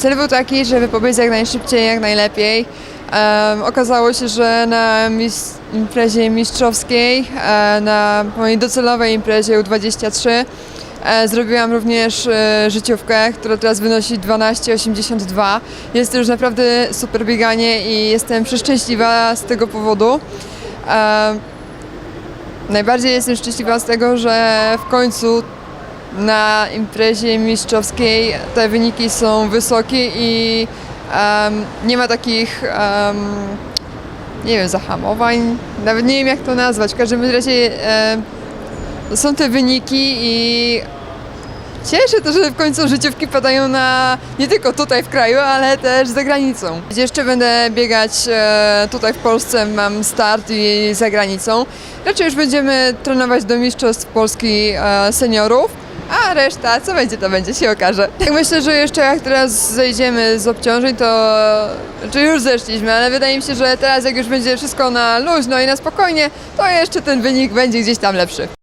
Cel był taki, żeby pobiec jak najszybciej, jak najlepiej. Em, okazało się, że na mis- imprezie mistrzowskiej, e, na mojej docelowej imprezie U23 e, zrobiłam również e, życiówkę, która teraz wynosi 12,82. Jest to już naprawdę super bieganie i jestem przeszczęśliwa z tego powodu. E, Najbardziej jestem szczęśliwa z tego, że w końcu na imprezie mistrzowskiej te wyniki są wysokie i em, nie ma takich, em, nie wiem, zahamowań, nawet nie wiem jak to nazwać. W każdym razie em, są te wyniki i cieszę to, że w końcu życiówki padają na nie tylko tutaj w kraju, ale też za granicą. Jeszcze będę biegać e, tutaj w Polsce, mam start i za granicą. Raczej już będziemy trenować do Mistrzostw Polski e, seniorów, a reszta, co będzie, to będzie, się okaże. Tak myślę, że jeszcze jak teraz zejdziemy z obciążeń, to czy już zeszliśmy, ale wydaje mi się, że teraz jak już będzie wszystko na luźno i na spokojnie, to jeszcze ten wynik będzie gdzieś tam lepszy.